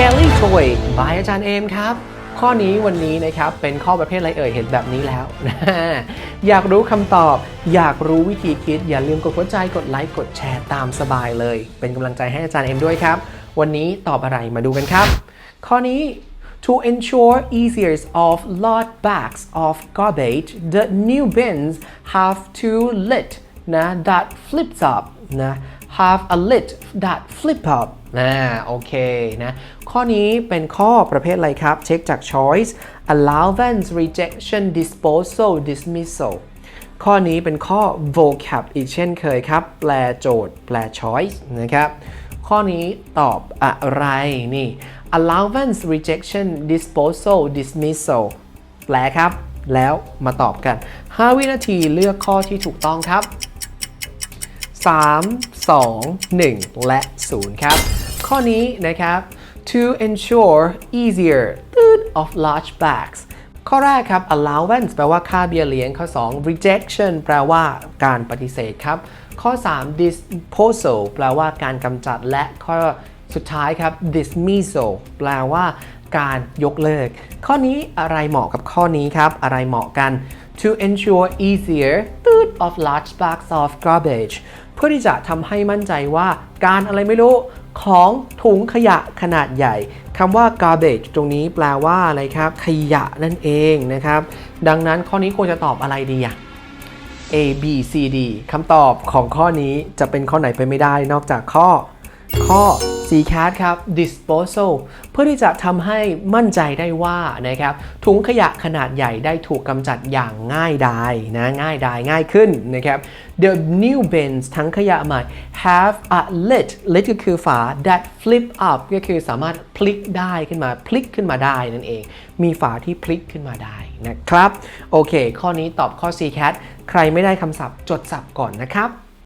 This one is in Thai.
Daily Toy by อาจารย์เอมครับ ข้อนี้วันนี้นะครับ เป็นข้อประเภทอะไรเอ่ยเห็นแบบนี้แล้วอยากรู้คำตอบ อยากรู้วิธีคิด อย่าลืมกดหัวใจกดไลค์กดแชร์ตามสบายเลย เป็นกำลังใจให้อาจารย์เอ็มด้วยครับ วันนี้ตอบอะไรมาดูกันครับ ข้อนี้ To ensure easier of large bags of garbage, the new bins have two lid นะ that flips up นะ have a lid that flip up นะโอเคนะ ข้อนี้เป็นข้อประเภทอะไรครับ เช็คจาก choice allowance rejection disposal dismissal ข้อนี้เป็นข้อ vocab อีกเช่นเคยครับ แปลโจทย์ แปล choice นะครับ ข้อนี้ตอบอะไรนี่ allowance rejection disposal dismissal แปลครับ แล้วมาตอบกัน 5 วินาทีเลือกข้อที่ถูกต้องครับ 3 2 1 และ 0 ครับ ข้อนี้นะครับ to ensure easier of large bags ข้อแรกครับ allowance แปลว่าค่าเบี้ยเลี้ยง ข้อ 2 rejection แปลว่าการปฏิเสธครับ ข้อ 3 disposal แปลว่าการกำจัด และข้อสุดท้ายครับ dismissal แปลว่าการยกเลิก ข้อนี้อะไรเหมาะกับข้อนี้ครับ อะไรเหมาะกัน to ensure easier of large bags of garbage เพื่อที่จะทำให้มั่นใจว่าการอะไรไม่รู้ ของถุงขยะขนาดใหญ่คำว่า garbage ตรงนี้แปลว่าอะไรครับ ขยะนั่นเองนะครับ ดังนั้นข้อนี้ควรจะตอบอะไรดีอะ A B C D คำตอบของข้อนี้จะเป็นข้อไหนไปไม่ได้นอกจากข้อ ข้อ C cat ครับ disposal เพื่อที่จะทำให้มั่นใจได้ว่านะครับถุงขยะขนาดใหญ่ได้ถูกกำจัดอย่างง่ายดายนะง่ายดายง่ายขึ้นนะครับ The new bins ทั้งขยะใหม่ have a lid lid ก็คือฝา that flip up ก็คือสามารถพลิกได้ขึ้นมาพลิกขึ้นมาได้นั่นเอง มีฝาที่พลิกขึ้นมาได้นะครับ โอเค ข้อนี้ตอบข้อ C cat ใครไม่ได้คำศัพท์จดศัพท์ก่อนนะครับ